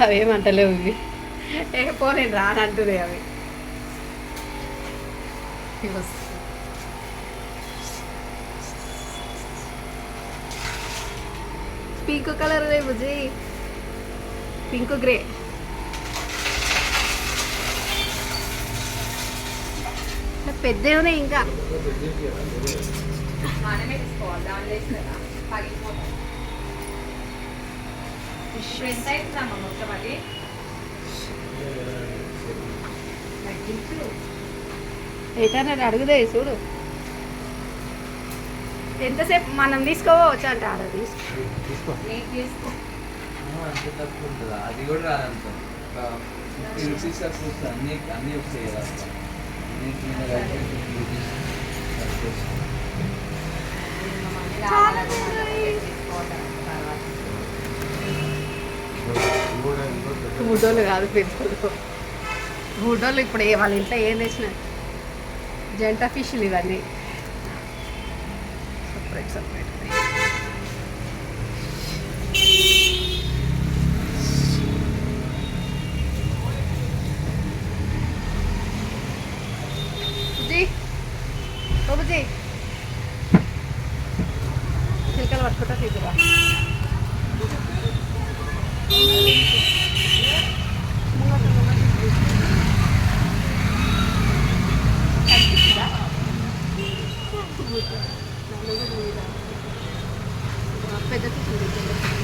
అవేమంటలేవు ఇవి. ఏ పోనీ రానంటున్నాయి అవి. పింక్ కలర్ బుజ్జి పింక్ గ్రే. పెద్ద ఉన్నాయి ఇంకా. మనమే తీసుకోవాలి పగిలిపోతాం ఎంత అవుతుందమ్మా మొత్తం అది. తగ్గించు. ఎటన్నా అడుగుదే చూడు. ఎంతసేపు మనం తీసుకోవచ్చు అంట ఆడ తీసుకో. అది కూడా రాదంత ఒక ఫిఫ్టీ రూపీస్ తక్కువ వస్తుంది. అన్ని అన్నీ వస్తాయి కదా మూడోళ్ళు కాదు పెద్దోళ్ళు. మూడోళ్ళు ఇప్పుడు ఏ- వాళ్ళ ఇంట్లో ఏం తెచ్చిన. జంట ఫిష్లు ఇవన్నీ. సపరేట్ సపరేట్ బుజ్జి చిలకలు పట్టుకుంటా తీసుకురా పెద్ద ఫిష్